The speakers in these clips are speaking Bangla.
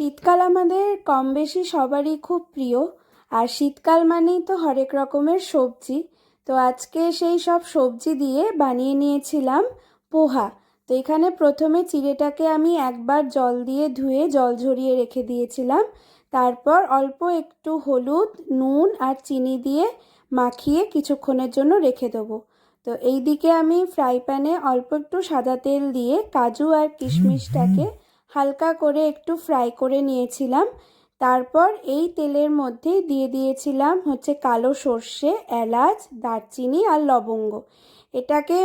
শীতকাল আমাদের কম বেশি সবারই খুব প্রিয়, আর শীতকাল মানেই তো হরেক রকমের সবজি। তো আজকে সেই সব সবজি দিয়ে বানিয়ে নিয়েছিলাম পোহা। তো এখানে প্রথমে চিড়েটাকে আমি একবার জল দিয়ে ধুয়ে জল ঝরিয়ে রেখে দিয়েছিলাম। তারপর অল্প একটু হলুদ, নুন আর চিনি দিয়ে মাখিয়ে কিছুক্ষণের জন্য রেখে দেবো। তো এই দিকে আমি ফ্রাই প্যানে অল্প একটু সাদা তেল দিয়ে কাজু আর কিশমিশটাকে হালকা করে একটু ফ্রাই করে নিয়েছিলাম। তারপর এই তেলের মধ্যে দিয়ে দিয়েছিলাম হচ্ছে কালো সর্ষে, এলাচ, দারচিনি আর লবঙ্গ। এটাকে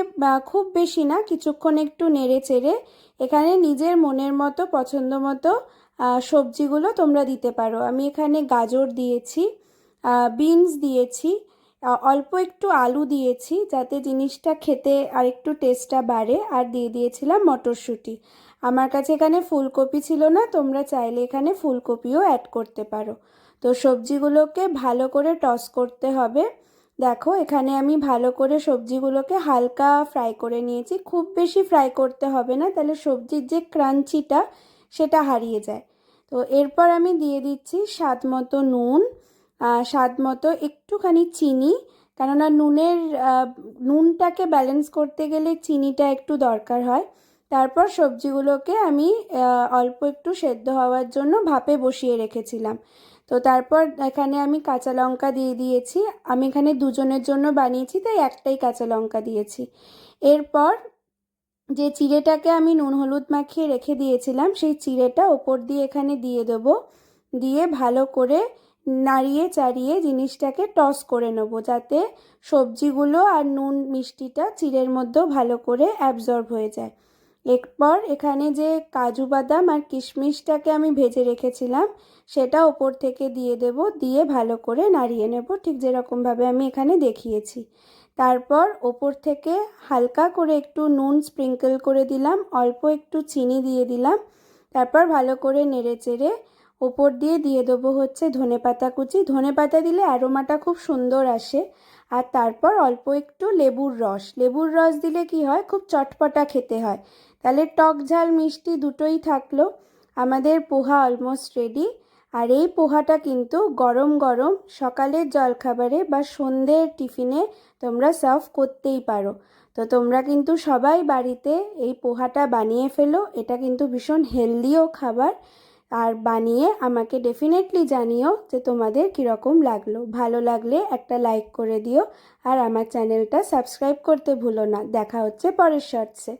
খুব বেশি না, কিছুক্ষণ একটু নেড়ে চেড়ে এখানে নিজের মনের মতো, পছন্দ মতো সবজিগুলো তোমরা দিতে পারো। আমি এখানে গাজর দিয়েছি বিনস দিয়েছি অল্প একটু আলু দিয়েছি যাতে জিনিসটা খেতে আর একটু টেস্টটা বাড়ে। আর দিয়ে দিয়েছিলাম মটরশুঁটি। আমার কাছে এখানে ফুলকপি ছিল না, তোমরা চাইলে এখানে ফুলকপিও অ্যাড করতে পারো। তো সবজিগুলোকে ভালো করে টস করতে হবে। দেখো, এখানে আমি ভালো করে সবজিগুলোকে হালকা ফ্রাই করে নিয়েছি। খুব বেশি ফ্রাই করতে হবে না, তাহলে সবজির যে ক্রাঞ্চিটা সেটা হারিয়ে যায়। তো এরপর আমি দিয়ে দিচ্ছি স্বাদ মতো নুন স্বাদ মতো একটুখানি চিনি, কেননা নুনের নুনটাকে ব্যালেন্স করতে গেলে চিনিটা একটু দরকার হয়। তারপর সবজিগুলোকে আমি অল্প একটু সেদ্ধ হওয়ার জন্য ভাপে বসিয়ে রেখেছিলাম। তো তারপর এখানে আমি কাঁচা লঙ্কা দিয়ে দিয়েছি। আমি এখানে দুজনের জন্য বানিয়েছি, তাই একটাই কাঁচা লঙ্কা দিয়েছি। এরপর যে চিড়েটাকে আমি নুন হলুদ মাখিয়ে রেখে দিয়েছিলাম, সেই চিড়েটা ওপর দিয়ে এখানে দিয়ে দেবো। দিয়ে ভালো করে নাড়িয়ে চাড়িয়ে জিনিসটাকে টস করে নেব, যাতে সবজিগুলো আর নুন মিষ্টিটা চিড়ের মধ্যেও ভালো করে অ্যাবজর্ব হয়ে যায়। এরপর এখানে যে কাজু বাদাম আর কিশমিশটাকে আমি ভেজে রেখেছিলাম, সেটা ওপর থেকে দিয়ে দেব, দিয়ে ভালো করে নাড়িয়ে নেব, ঠিক যেরকমভাবে আমি এখানে দেখিয়েছি। তারপর ওপর থেকে হালকা করে একটু নুন স্প্রিঙ্কল করে দিলাম, অল্প একটু চিনি দিয়ে দিলাম, তারপর ভালো করে নেড়ে চেড়ে ওপর দিয়ে দিয়ে দেবো হচ্ছে ধনে পাতা কুচি। ধনে পাতা দিলে অ্যারোমাটা খুব সুন্দর আসে। আর তারপর অল্প একটু লেবুর রস। লেবুর রস দিলে কি হয়? খুব চটপটা খেতে হয়। তাহলে টক ঝাল মিষ্টি দুটোই থাকল। আমাদের পোহা অলমোস্ট রেডি আর এই পোহাটা কিন্তু গরম গরম সকালের জলখাবারে বা সন্ধ্যের টিফিনে তোমরা সার্ভ করতেই পারো। তো তোমরা কিন্তু সবাই বাড়িতে এই পোহাটা বানিয়ে ফেলো। এটা কিন্তু ভীষণ হেলদিও খাবার। আর বানিয়ে আমাকে ডেফিনেটলি জানিও যে তোমাদের কীরকম লাগল। ভালো লাগলে একটা লাইক করে দিও আর আমার চ্যানেলটা সাবস্ক্রাইব করতে ভুলো না। দেখা হচ্ছে পরের শর্টসে